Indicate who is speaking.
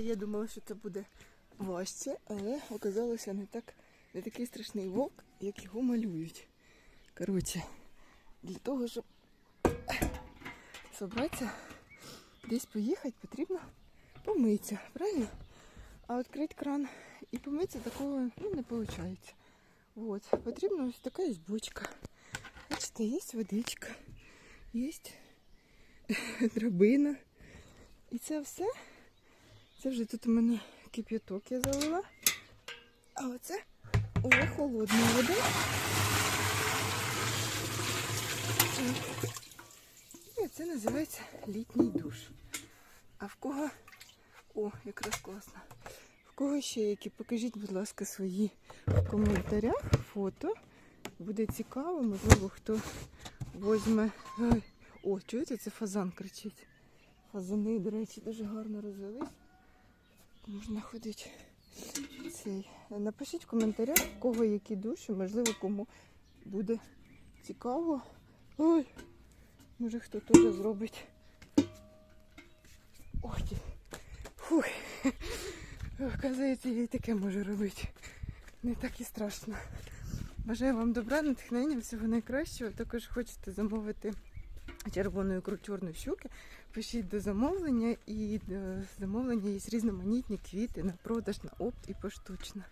Speaker 1: Я думала, що це буде важче, але оказалося не так, не такий страшний вовк, як його малюють. Коротше, для того, щоб зібратися, десь поїхати, потрібно помитися, правильно? А відкрити кран і помитися такого ну, не виходить. От, потрібна ось така є бочка. Бачите, є водичка, є драбина. І це все. Це вже тут у мене кип'яток я залила. А оце уже холодна вода. І це називається літній душ. А в кого. О, якраз класно. В кого ще які? Покажіть, будь ласка, свої в коментарях фото. Буде цікаво, можливо, хто возьме. Ой. О, чуєте, це фазан кричить. Фазани, до речі, дуже гарно розвелись. Можна ходити. Цей. Напишіть в коментарях, в кого які душі, можливо, кому буде цікаво. Ой, може хто теж зробить. Ох ти. Фух. Оказується, я і таке можу робити. Не так і страшно. Бажаю вам добра, натхнення, всього найкращого. Також хочете замовити червону ікру чорної щуки, пишіть до замовлення і до замовлення є різноманітні квіти на продаж, на опт і поштучно.